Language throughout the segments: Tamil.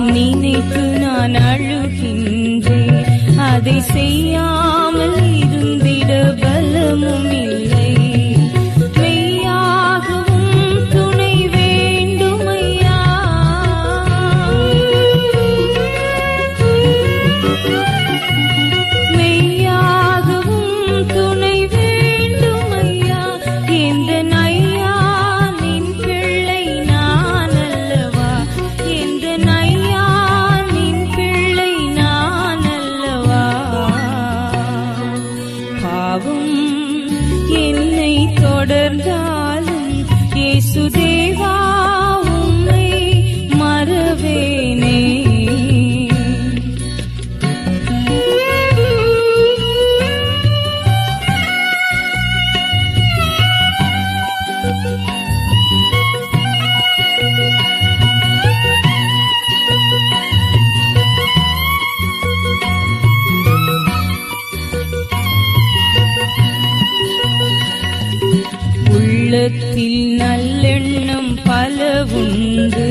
நினைத்து நான் அழுகின்றேன். அதை செய்யா உள்ளத்தில் நல்லெண்ணம் பல உண்டு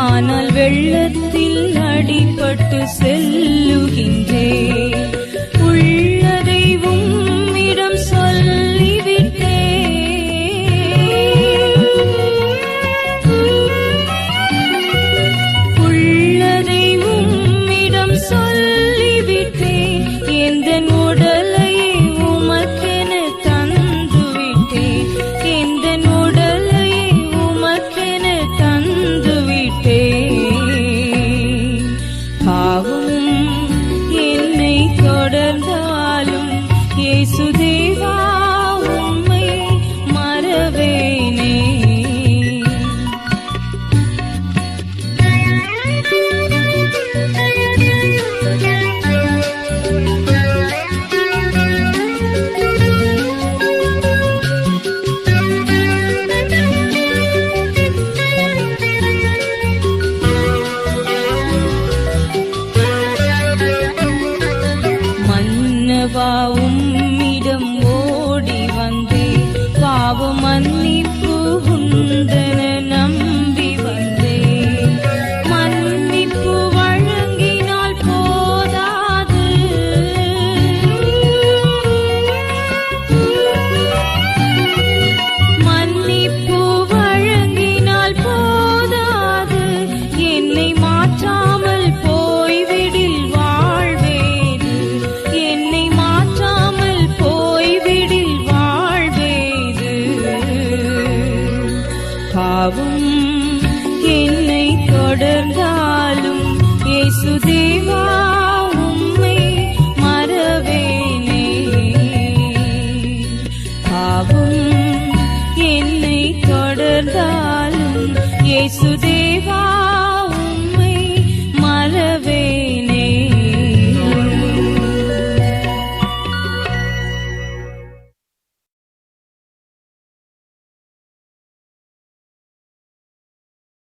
ஆனால் வெள்ளத்தில் அடிபட்டு செல்லுகின்ற Vasudeva. யாவும் என்னை தொடர்ந்தாலும் இயேசுதேவா உம்மை மறவேனே. பாவும். என்னை தொடர்ந்தாலும் இயேசுதேவா